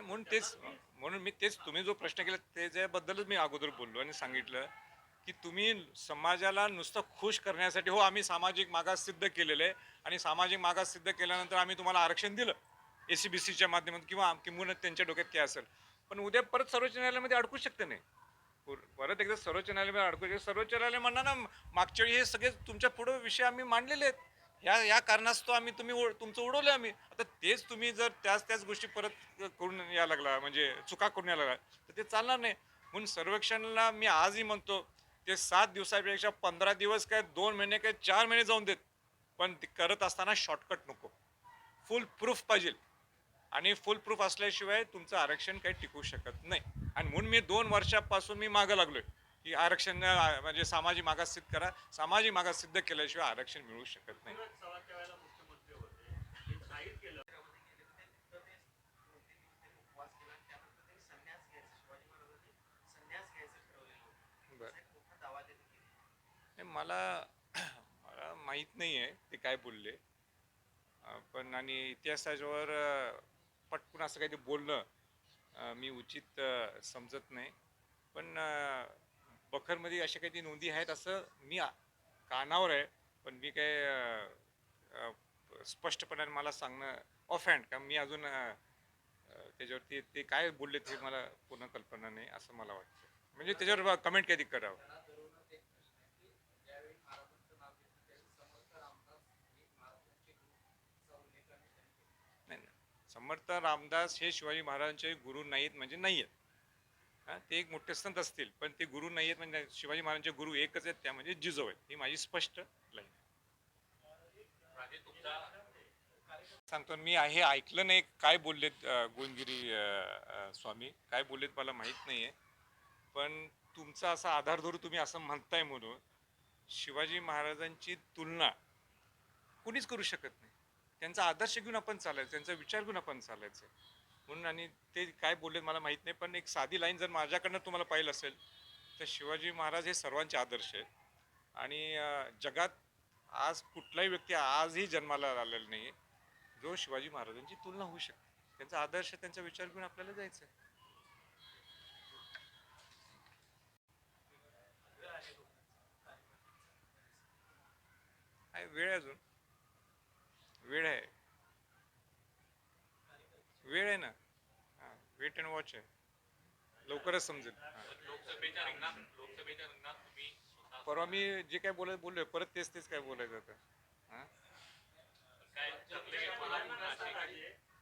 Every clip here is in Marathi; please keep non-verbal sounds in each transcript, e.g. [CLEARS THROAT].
म्हणून तेच म्हणून मी तेच तुम्ही जो प्रश्न केला त्याच्याबद्दलच मी अगोदर बोललो आणि सांगितलं की तुम्ही समाजाला नुसतं खुश करण्यासाठी हो आम्ही सामाजिक मागास सिद्ध केलेलं आहे आणि सामाजिक मागास सिद्ध केल्यानंतर आम्ही तुम्हाला आरक्षण दिलं ए सी बी सीच्या माध्यमातून किंवा किंवा त्यांच्या डोक्यात काय असेल. पण उद्या परत सर्वोच्च न्यायालयामध्ये अडकू शकते नाही. परत एकदा सर्वोच्च न्यायालयामध्ये अडकू शकते. सर्वोच्च न्यायालय म्हणणार ना मागच्या वेळी हे सगळे तुमच्यापुढे विषय आम्ही मांडलेले आहेत. या या कारणास्तव आम्ही तुम्ही उड- तुमचं उडवलं आम्ही. आता तेच तुम्ही जर त्याच त्याच गोष्टी परत करून या लागला म्हणजे चुका करून या लागला तर ते चालणार नाही. म्हणून सर्वेक्षणाला मी आजही म्हणतो ते सात दिवसापेक्षा पंधरा दिवस काय दोन महिने काय चार महिने जाऊन देत. पण ते करत असताना शॉर्टकट नको. फुल प्रूफ पाहिजे. आणि फुल प्रूफ असल्याशिवाय तुमचं आरक्षण काही टिकू शकत नाही. आणि म्हणून मी दोन वर्षापासून मी मागं लागलोय. की आरक्षण म्हणजे सामाजिक मागास सिद्ध करा. सामाजिक मागास सिद्ध केल्याशिवाय आरक्षण मिळू शकत नाही. मला मला माहीत नाही आहे ते काय बोलले. पण आणि इतिहासाच्यावर पटकून असं काही ते बोलणं मी उचित समजत नाही. पण बखरमध्ये अशा काही नोंदी आहेत असं मी कानावर आहे पण मी काय स्पष्टपणाने मला सांगणं ऑफ हँड कारण मी अजून त्याच्यावरती ते काय बोलले ते मला पूर्ण कल्पना नाही असं मला वाटतं. म्हणजे त्याच्यावर कमेंट कधी करावं? समर्थ रामदास हे नाही नाही. समर्थ रामदास हे शिवाजी महाराजांचे गुरु नाहीत म्हणजे नाही आहेत ते एक मोठे संत असतील पण ते गुरु नाही आहेत म्हणजे शिवाजी महाराजांचे गुरु एकच आहेत त्या म्हणजे जिजो आहेत. ही माझी स्पष्ट लाईन आहे. सांगतो मी हे ऐकलं नाही काय बोललेत अं, स्वामी? काय बोललेत मला माहीत नाही आहे पण तुमचा असा आधार धरू तुम्ही असं म्हणताय म्हणून शिवाजी महाराजांची तुलना कुणीच करू शकत नाही. त्यांचा आदर्श घेऊन आपण चालायचं त्यांचा विचार घेऊन आपण चालायचं. म्हणून आणि ते काय बोलले मला माहीत नाही पण एक साधी लाईन जर माझ्याकडनं तुम्हाला पाहिलं असेल तर शिवाजी महाराज हे सर्वांचे आदर्श आहेत. आणि जगात आज कुठलाही व्यक्ती आजही जन्माला आलेला नाही जो शिवाजी महाराजांची तुलना होऊ शकते. त्यांचा आदर्श त्यांचा विचार घेऊन आपल्याला जायचं आहे. वेळ अजून. वेळ आहे. वेळ आहे ना? वेट अँड वॉच आहे. लवकरच समजेल. हा. लोकसभेच्या रिंगणात लोकसभेच्या रिंगणात तुम्ही स्वतः परवा मी जे काय बोलाय बोललोय परत तेच तेच काय बोलायचं होतं. हा? काय चांगले कोल्हापूर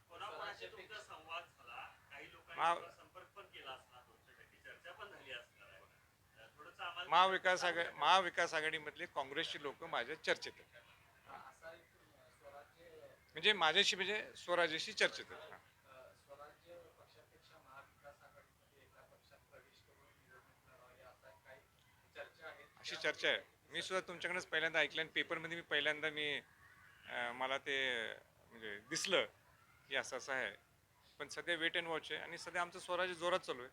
कोणाकोणाशी तुमचा संवाद झाला? काही लोकांनी मा- तुमचा संपर्क पण केला असणार दोनशे टक्के चर्चा पण झाली असणार आहे. अं, थोडंसं आम्हाला महाविकास आघाडी महाविकास आघाडीमधले काँग्रेसचे लोक माझ्या चर्चेत आहेत. म्हणजे माझ्याशी म्हणजे स्वराज्याशी चर्चेत आहेत. हा. स्वराज्य पक्षापेक्षा महाविकास आघाडीमध्ये एका पक्षात प्रवेश करून निवडणूक लढवावी असा काही चर्चा आहे अशी चर्चा आहे. मी सुद्धा तुमच्याकडेच पहिल्यांदा ऐकलं आणि पेपरमध्ये मी पहिल्यांदा मी अं, मला ते म्हणजे दिसलं की असं असं आहे. पण सध्या वेट अँड वॉच आहे आणि सध्या आमचं स्वराज्य जोरात चालू आहे.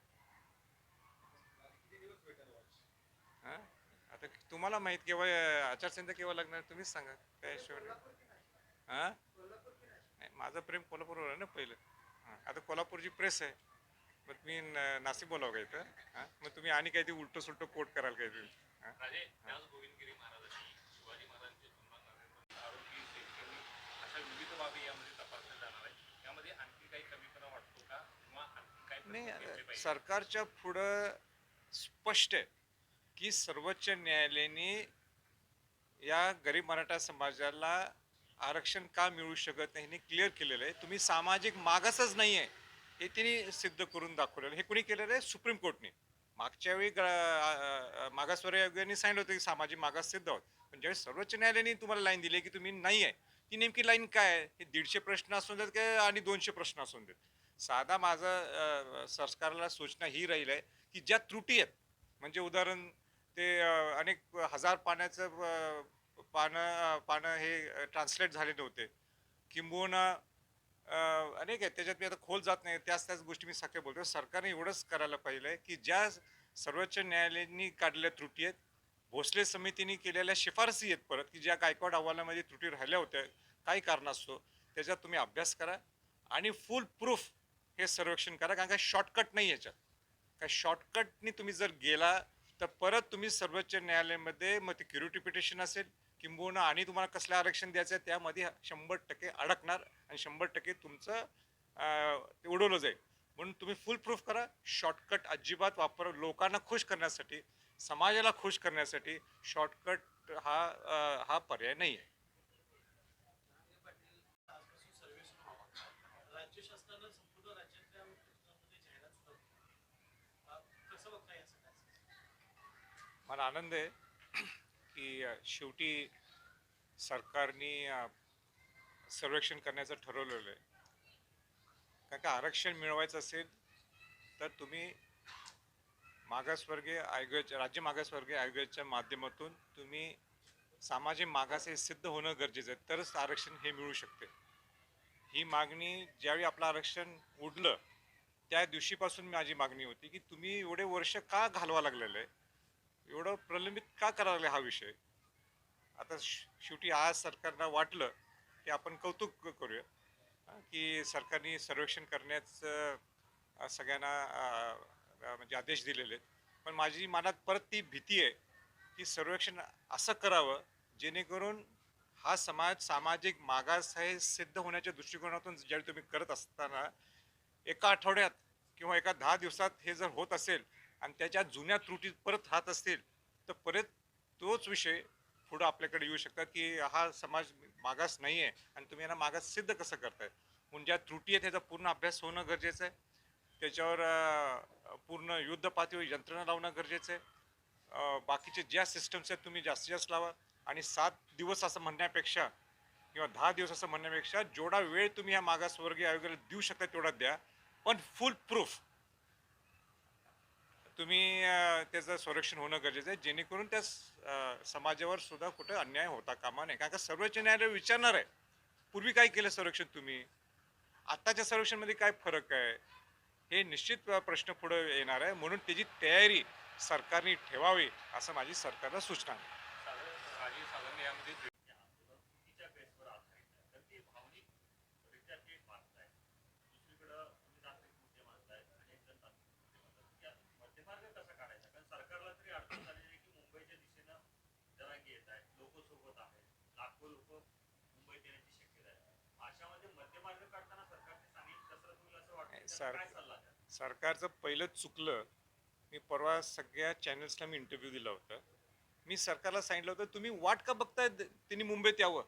हा? आता तुम्हाला माहीत केव्हा अं, आचारसंहिता केव्हा लागणार तुम्हीच सांगा. काय शेवट हां? नाही माझं प्रेम कोल्हापूरवर आहे ना पहिलं. हां आता कोल्हापूरची प्रेस आहे. मग मी न- नाशिक बोलावं का इथं? हां? मग तुम्ही आणि काही ते उलटं सुलटं कोट कराल काही तुम्ही राजे त्याच गोविंदगिरी महाराजांनी शिवाजी महाराजांची तुलना नरेंद्र आरोग्य शेतकरी अशा विविध बाबी यामध्ये तपासल्या जाणार आहे यामध्ये आणखी काही कमीपणा वाटतो का? किंवा आणखी काही प्रश्न घेतले नाही सरकारच्या पुढं स्पष्ट आहे की सर्वोच्च न्यायालयाने या गरीब मराठा समाजाला आरक्षण का मिळू शकत नाही हे क्लिअर केलेलं आहे. तुम्ही सामाजिक मागासच नाही आहे हे त्यांनी सिद्ध करून दाखवलेलं. हे कुणी केलेलं आहे? सुप्रीम कोर्टने. मागच्या वेळी ग- अ- मागासवर्ग आयोगाने सांगितलं होतं की सामाजिक मागास सिद्ध आहोत पण ज्यावेळी सर्वोच्च न्यायालयाने तुम्हाला लाईन दिली की तुम्ही नाही आहे ती नेमकी लाईन काय आहे? हे दीडशे प्रश्न असून देत काय आणि दोनशे प्रश्न असून देत? साधा माझं सरकारला सूचना ही राहील आहे की ज्या त्रुटी आहेत म्हणजे उदाहरण ते अनेक हजार पाण्याचं पानं पानं हे ट्रान्सलेट झाले नव्हते. किंबहुना अनेक आहेत. त्याच्यात मी आता खोल जात नाही. त्याच त्याच गोष्टी मी सगळ्या बोलतो सरकारने एवढंच करायला पाहिजे की ज्या सर्वोच्च न्यायालयांनी काढलेल्या त्रुटी आहेत भोसले समितीने केलेल्या शिफारसी आहेत परत की ज्या गायकवाड अहवालामध्ये त्रुटी राहिल्या होत्या काही कारणास्तव त्याच्यात तुम्ही अभ्यास करा आणि फुल प्रूफ हे सर्वेक्षण करा. कारण का शॉर्टकट नाही याच्यात. काय शॉर्टकटनी तुम्ही जर गेला तर परत तुम्ही सर्वोच्च न्यायालयामध्ये मग ते क्युरिटी पिटिशन असेल किंबहुना आणि तुम्हाला कसलं आरक्षण द्यायचं आहे त्यामध्ये शंभर टक्के अडकणार आणि शंभर टक्के तुमचं ते उडवलं जाईल. म्हणून तुम्ही फुल प्रूफ करा. शॉर्टकट अजिबात वापर लोकांना खुश करण्यासाठी समाजाला खुश करण्यासाठी शॉर्टकट हा हा पर्याय नाही आहे मला आनंद आहे. शेवटी सरकारने सर्वेक्षण करण्याचं ठरवलेलं आहे. कारण का आरक्षण मिळवायचं असेल तर तुम्ही मागासवर्गीय आयोगाच्या राज्य मागासवर्गीय आयोगाच्या माध्यमातून तुम्ही सामाजिक मागास हे सिद्ध होणं गरजेचं आहे. तरच आरक्षण हे मिळू शकते. ही मागणी ज्यावेळी आपलं आरक्षण उडलं त्या दिवशीपासून माझी मागणी होती की तुम्ही एवढे वर्ष का घालवा लागलेलं? आहे एवढं प्रलंबित का करायला हा विषय? आता श- शेवटी आज सरकारला वाटलं की आपण कौतुक करूया. की सरकारने सर्वेक्षण करण्याचं सगळ्यांना म्हणजे आदेश दिलेले आहेत. पण माझी मनात परत ती भीती आहे की सर्वेक्षण असं करावं जेणेकरून हा समाज सामाजिक मागास हे सिद्ध होण्याच्या दृष्टिकोनातून ज्यावेळी तुम्ही करत असताना एका आठवड्यात किंवा एका दहा दिवसात हे जर होत असेल आणि त्याच्या जुन्या त्रुटी परत राहत असतील तर परत तोच विषय पुढं आपल्याकडे येऊ शकतात की हा समाज मागास नाही आहे आणि तुम्ही यांना मागास सिद्ध कसं करताय? म्हणून ज्या त्रुटी आहेत त्याचा पूर्ण अभ्यास होणं गरजेचं आहे. त्याच्यावर पूर्ण युद्ध पातळीवर यंत्रणा लावणं गरजेचं आहे. बाकीचे ज्या सिस्टम्स आहेत तुम्ही जास्तीत जास्त लावा. आणि सात दिवस असं म्हणण्यापेक्षा किंवा दहा दिवस असं म्हणण्यापेक्षा जेवढा वेळ तुम्ही या मागासवर्गीय आयोगाला देऊ शकता तेवढा द्या. पण फुल प्रूफ तुम्ही त्याचं संरक्षण होणं गरजेचं आहे. जेणेकरून त्या समाजावर सुद्धा कुठं अन्याय होता कामा नाही कारण का सर्वोच्च न्यायालय विचारणार आहे. पूर्वी काय केलं संरक्षण तुम्ही? आत्ताच्या संरक्षणमध्ये काय फरक आहे? हे निश्चित प्रश्न पुढे येणार आहे. म्हणून त्याची तयारी सरकारने ठेवावी असं माझी सरकारला सूचना आहे साधारण राजीव सावंत यामध्ये जे आंदोलन चुकीच्या बेसवर आधारित आहे तर ते भावनिकरित्या ते मानताय दुसरीकडं तुम्ही तांत्रिक मुद्दे मानताय अनेक जण तांत्रिक मुद्दे मानतात यात मध्यमार्ग कसा काढायचा कारण सरकारला तरी अडचण झालेली आहे की मुंबईच्या दिशेनं जरांगी येत आहेत लोक सोबत आहेत लाखो लोक मुंबईत येण्याची शक्यता आहे अशामध्ये मध्यमार्ग काढताना सरकारने सांगितलं कसरत होईल असं वाटतं त्याचा सर- सरकारचं पहिलं चुकलं मी परवा सगळ्या चॅनल्सला मी इंटरव्ह्यू दिला होता. मी सरकारला सांगितलं होतं तुम्ही वाट का बघताय त्यांनी मुंबईत यावं?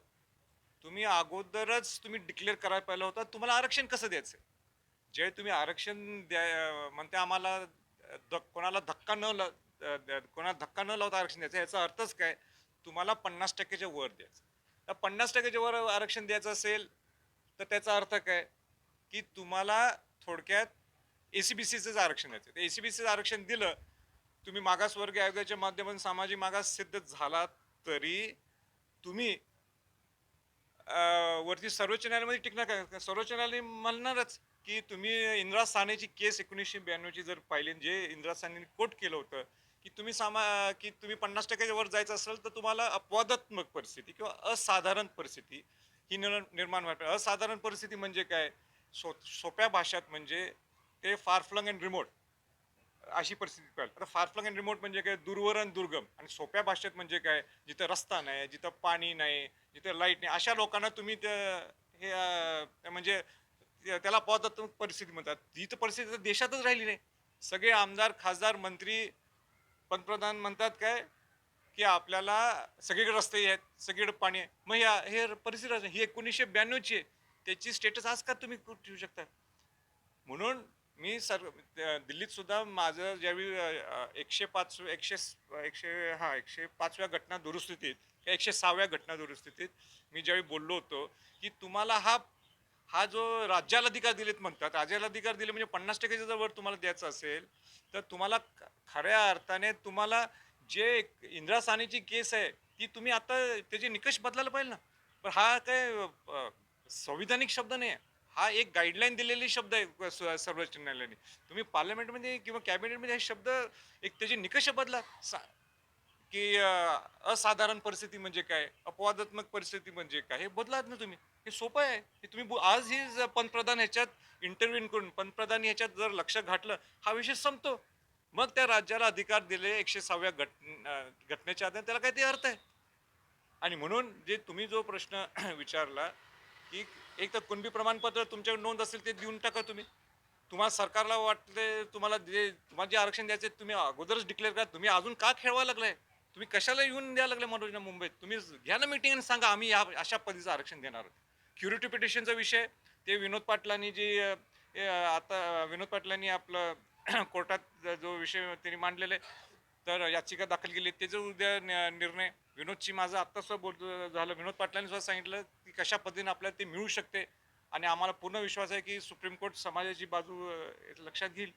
तुम्ही अगोदरच तुम्ही डिक्लेअर करायला पाहिलं होतं तुम्हाला आरक्षण कसं द्यायचं? जे तुम्ही आरक्षण द्या म्हणते आम्हाला द कोणाला धक्का न ल कोणाला धक्का न लावता आरक्षण द्यायचं याचा अर्थच काय? तुम्हाला पन्नास टक्क्याच्या वर द्यायचं. तर पन्नास टक्क्याच्या वर आरक्षण द्यायचं असेल तर त्याचा अर्थ काय? की तुम्हाला थोडक्यात ए सी बी सीचंच आरक्षण द्यायचं ए सी बी सीचं आरक्षण दिलं तुम्ही मागासवर्गीय आयोगाच्या माध्यमातून सामाजिक मागास सिद्ध झाला तरी तुम्ही वरती सर्वोच्च न्यायालयामध्ये टिकणार काय सर्वोच्च न्यायालय म्हणणारच की तुम्ही इंदिरा सानेची केस एकोणीसशे ब्याण्णवची जर पाहिली जे इंदिरा सानेने कोट केलं होतं की तुम्ही सामा की तुम्ही पन्नास टक्क्याच्या वर जायचं असेल तर तुम्हाला अपवादात्मक परिस्थिती किंवा असाधारण परिस्थिती ही निर्माण व्हायला असाधारण परिस्थिती म्हणजे काय? सो सोप्या भाषेत म्हणजे ते फार फ्लंग अँड रिमोट अशी परिस्थिती कळेल. आता फार फ्लंग अँड रिमोट म्हणजे काय? दूरवर आणि दुर्गम. आणि सोप्या भाषेत म्हणजे काय? जिथं रस्ता नाही जिथं पाणी नाही जिथं लाइट नाही अशा लोकांना तुम्ही त्या- हे म्हणजे त्याला अपवादात्मक परिस्थिती म्हणतात. ही तर परिस्थिती तर देशातच राहिली नाही. सगळे आमदार खासदार मंत्री पंतप्रधान म्हणतात काय? की आपल्याला सगळीकडे रस्ते आहेत सगळीकडे पाणी आहे. मग ह्या हे परिस्थिती ही एकोणीसशे ब्याण्णवची आहे. त्याची स्टेटस आज का तुम्ही ठेवू शकता? म्हणून मी सर दिल्लीत सुद्धा माझं ज्यावेळी एकशे पाच एकशे एकशे हा एकशे पाचव्या घटना दुरुस्तीत किंवा एकशे सहाव्या घटना दुरुस्तीत मी ज्यावेळी बोललो होतो की तुम्हाला हा हा जो राज्याला अधिकार दिलेत म्हणतात राज्याला अधिकार दिले म्हणजे पन्नास टक्क्याच्या जर वर तुम्हाला द्यायचं असेल तर तुम्हाला खऱ्या अर्थाने तुम्हाला जे इंदिरा सानेची केस आहे ती तुम्ही आता त्याचे निकष बदलायला पाहिजे ना. पण हा काय संविधानिक शब्द नाही आहे हा एक गाईडलाईन दिलेली शब्द आहे सर्वोच्च न्यायालयाने तुम्ही पार्लमेंटमध्ये किंवा कॅबिनेटमध्ये हे शब्द एक त्याचे निकष बदला. सा- की असाधारण परिस्थिती म्हणजे काय? अपवादात्मक परिस्थिती म्हणजे काय? हे बदलात ना तुम्ही. हे सोपं आहे. हे तुम्ही आज ही पंतप्रधान ह्याच्यात इंटरव्ह्यून करून पंतप्रधान ह्याच्यात जर लक्ष घातलं हा विषय संपतो. मग त्या राज्याला अधिकार दिले एकशे सहाव्या घट घटनेच्या आधारे त्याला काहीतरी ते अर्थ आहे. आणि म्हणून जे तुम्ही जो प्रश्न [CLEARS THROAT] विचारला की एक तर कुणबी प्रमाणपत्र तुमच्याकडे नोंद असेल ते देऊन टाका तुम्ही. तुम्हाला सरकारला वाटले तुम्हाला जे तुम्हाला जे आरक्षण द्यायचे तुम्ही अगोदरच डिक्लेअर करा. तुम्ही अजून का खेळवा लागलाय? तुम्ही कशाला येऊन द्यायला लागले मनोजना मुंबईत? तुम्ही घ्या ना मिटिंग आणि सांगा आम्ही या अशा पद्धतीचं आरक्षण देणार आहोत. क्युरिटी पिटिशनचा विषय ते विनोद पाटलांनी जी आता विनोद पाटलांनी आपलं [CLEARS THROAT] कोर्टात जो विषय त्यांनी मांडलेले तर याचिका दाखल केली त्याचं उद्या निर्णय. विनोदची माझं आत्ता सुद्धा बोल झालं. विनोद पाटलांनी सुद्धा सांगितलं कशा पद्धतीने आपल्याला ते मिळू शकते? आणि आम्हाला पूर्ण विश्वास आहे की सुप्रीम कोर्ट समाजाची बाजू लक्षात घेईल.